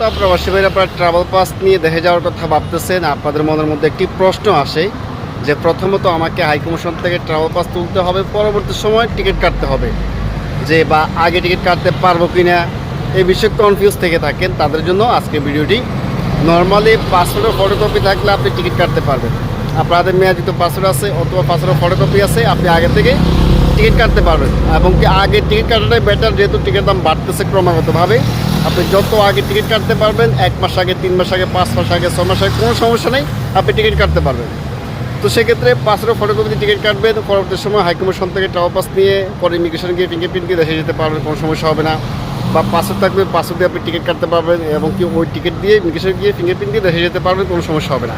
প্রবাসী ভাইরা আপনারা ট্রাভেল পাস নিয়ে দেখে যাওয়ার কথা ভাবতেছেন, আপনাদের মনের মধ্যে একটি প্রশ্ন আসে যে প্রথমত আমাকে হাইকমিশন থেকে ট্রাভেল পাস তুলতে হবে, পরবর্তী সময় টিকিট কাটতে হবে। যে বা আগে টিকিট কাটতে পারব কি না এই বিষয়ে কনফিউজ থেকে থাকেন, তাদের জন্য আজকে ভিডিওটি নর্মালি পাসপোর্টের ফটোকপি থাকলে আপনি টিকিট কাটতে পারবেন। আপনাদের মেয়াদিত পাসপোর্ট আছে অথবা পাসপোর্টের ফটোকপি আছে, আপনি আগে থেকে টিকিট কাটতে পারবেন। এবং কি আগে টিকিট কাটাটাই বেটার যেহেতু টিকিটের দাম বাড়তেছে ক্রমাগতভাবে। আপনি যত আগে টিকিট কাটতে পারবেন, এক মাস আগে, তিন মাস আগে, পাঁচ মাস আগে, ছ মাস আগে, কোনো সমস্যা নেই, আপনি টিকিট কাটতে পারবেন। তো সেক্ষেত্রে পাসপোর্ট ফটোকপিতে টিকিট কাটবেন, পরবর্তী সময় হাইকমিশন থেকে ট্রাভেল পাস নিয়ে, পরে ইমিগ্রেশন গিয়ে ফিঙ্গারপ্রিন্ট দিয়ে দেখে যেতে পারবেন, কোনো সমস্যা হবে না। বা পাসপোর্ট থাকবে পাসপোর্ট দিয়ে আপনি টিকিট কাটতে পারবেন, এবং কি ওই টিকিট দিয়ে ইমিগ্রেশন গিয়ে ফিঙ্গারপ্রিন্ট দিয়ে দেখে যেতে পারবেন, কোনো সমস্যা হবে না।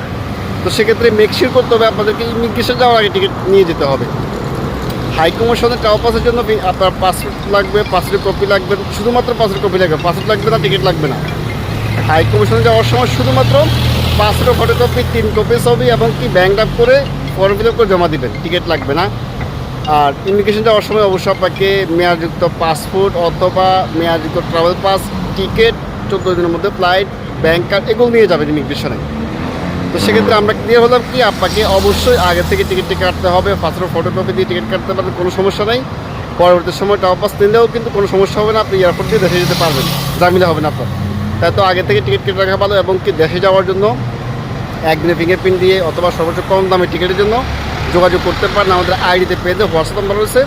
তো সেক্ষেত্রে মেকশিওর করতে হবে আপনাদেরকে ইমিগ্রেশন যাওয়ার আগে টিকিট নিয়ে যেতে হবে। হাইকমিশনের ট্রাভেল পাসের জন্য আপনার পাসপোর্ট লাগবে পাসপোর্ট কপি লাগবে, শুধুমাত্র পাসপোর্ট কপি লাগবে। পাসপোর্ট লাগবে না, টিকিট লাগবে না। হাই কমিশনে যাওয়ার সময় শুধুমাত্র পাসপোর্ট ফটোকপি তিন কপি ছবি এবং কি ব্যাংক আপ করে ফর্ম ফিল করে জমা দিবেন। টিকিট লাগবে না। আর ইমিগ্রেশন যাওয়ার সময় অবশ্যই আপনাকে মেয়াদযুক্ত পাসপোর্ট অথবা মেয়াদযুক্ত ট্রাভেল পাস টিকিট চোদ্দ দিনের মধ্যে ফ্লাইট ব্যাংক কার্ড এগুলো নিয়ে যাবেন ইমিগ্রেশনে তো সেক্ষেত্রে আমরা ক্লিয়ার হলাম কি আপনাকে অবশ্যই আগে থেকে টিকিটটি কাটতে হবে পাসপোর্ট ফটোকপি দিয়ে টিকিট কাটতে পারবেন, কোনো সমস্যা নেই। পরবর্তী সময় টাওয়ার পাস নিলেও কিন্তু কোনো সমস্যা হবে না, আপনি এয়ারপোর্ট দিয়ে দেখে যেতে পারবেন, ঝামেলা হবে না আপনার। তাই তো আগে থেকে টিকিট কেটে রাখা ভালো এবং কি দেশে যাওয়ার জন্য একদিনে ফিঙ্গারপ্রিন্ট দিয়ে অথবা সর্বোচ্চ কম দামে টিকিটের জন্য যোগাযোগ করতে পারেন। আমাদের আইডিতে পেজে হোয়াটসঅ্যাপ নাম্বার রয়েছে।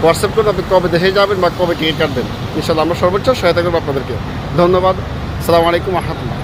হোয়াটসঅ্যাপ করে আপনি কবে দেশে যাবেন বা কবে টিকিট কাটবেন ইনশাল্লাহ আমরা সর্বোচ্চ সহায়তা করব আপনাদেরকে। ধন্যবাদ। সালামু আলাইকুম রহমতুল্লাহ।